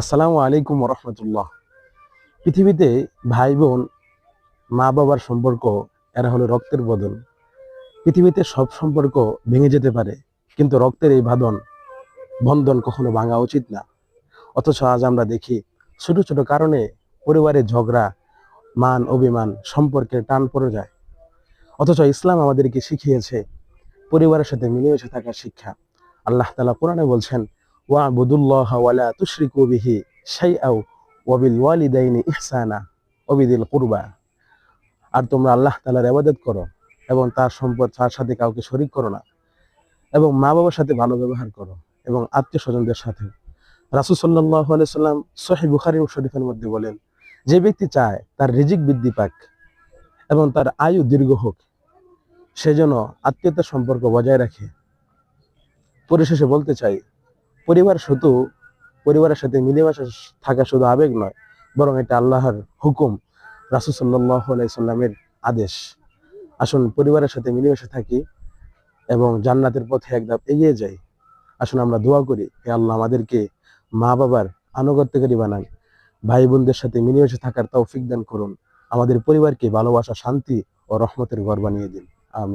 আসসালামু আলাইকুম রহমতুল্লাহ পৃথিবীতে ভাই বোন মা বাবার সম্পর্ক, এরা হলো রক্তের বদল। পৃথিবীতে সব সম্পর্ক ভেঙে যেতে পারে, কিন্তু রক্তের এই বাঁধন, বন্ধন কখনো ভাঙা উচিত না। অথচ আজ আমরা দেখি ছোট ছোট কারণে পরিবারের ঝগড়া, মান, অভিমান সম্পর্কে টান পড়ে যায়। অথচ ইসলাম আমাদেরকে শিখিয়েছে, পরিবারের সাথে মিলেমিশে থাকার শিক্ষা। আল্লাহ তালা কোরআনে বলছেন ওয়া বুদুল্লাহ ওয়ালা তুশরিকু বিহি শাইআও ওয়াবিল ওয়ালিদাইনি ইহসানা ওবিদিল কুরবা আর তোমরা আল্লাহ তাআলার ইবাদত করো এবং তার সম্পদ, তার সাথে কাউকে শরিক করো না এবং মা বাবার সাথে ভালো ব্যবহার করো এবং আত্মীয় স্বজনদের সাথে। রাসূল আলাইহি সাল্লাম সহিহ বুখারী শরীফের মধ্যে বলেন, যে ব্যক্তি চায় তার রিজিক বৃদ্ধি পাক এবং তার আয়ু দীর্ঘ হোক সেজন্য আত্মীয়তার সম্পর্ক বজায় রাখে। পরিশেষে বলতে চাই পরিবার শুধু পরিবারের সাথে মিলেমিশে থাকা শুধু আবেগ নয়, বরং এটা আল্লাহর হুকুম, রাসূল আলাইহি আদেশ। আসুন পরিবারের সাথে মিলেমিশে থাকি এবং জান্নাতের পথে এক ধাপ এগিয়ে যাই। আসুন আমরা দোয়া করি, হে আল্লাহ আমাদেরকে মা বাবার আনুগত্যকারী বানান। ভাই বোনদের সাথে মিলেমিশে থাকার তৌফিক দান করুন। আমাদের পরিবারকে ভালোবাসা, শান্তি ও রহমতের ঘর বানিয়ে দিন।